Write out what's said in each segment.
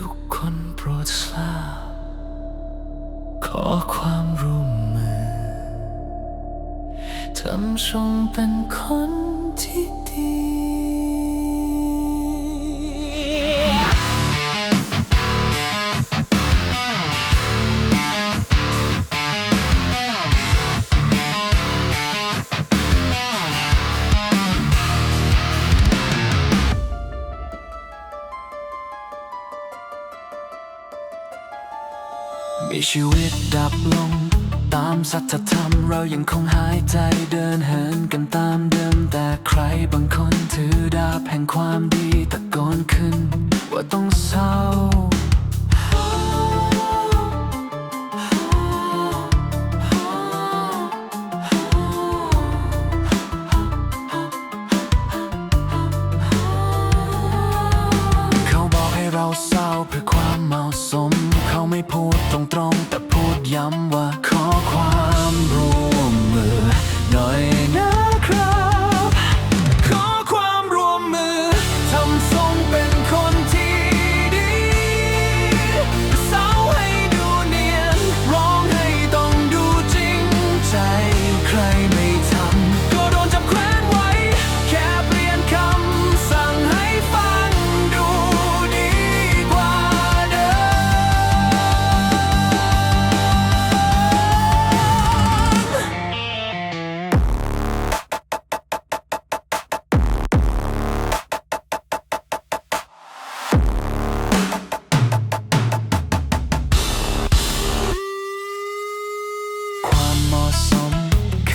ทุกคนโปรดทราบขอความร่วมมือทำชงเป็นคนที่ดี มีชีวิตดับลง ตามสัจธรรมเรายังคงหายใจเดินเหินกันตามเดิม แต่ใครบางคนถือดาบแห่งความดีตะโกนขึ้น ว่าต้องเศร้าเขาบอกให้เราเศร้าเพื่อความเหมาะสม เขาไม่พูด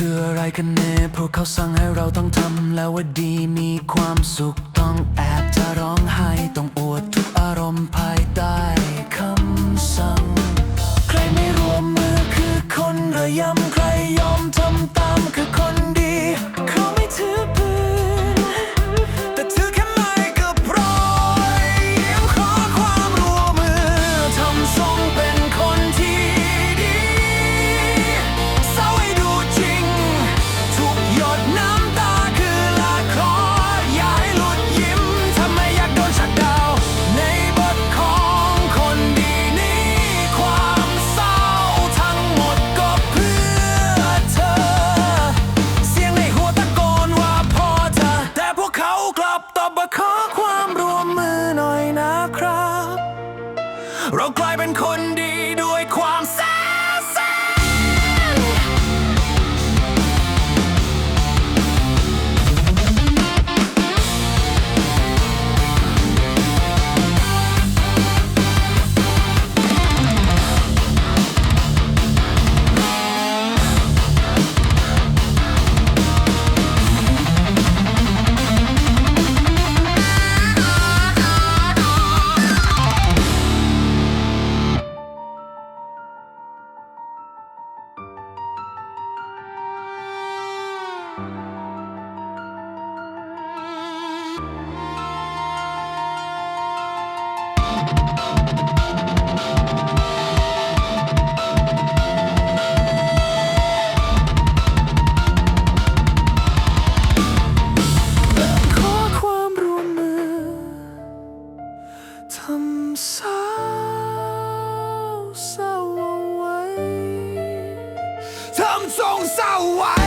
คืออะไรกันแน่พวกเขาสั่งให้เราต้องทำแล้วว่าดีมีความสุขต้องแอบจะร้องไห้ต้ อบว่าขอความร่วมมือหน่อยนะครับ เรากลายเป็นคนดี สาวเศร้าเอาไว้ทั้งทรงเศร้าไว้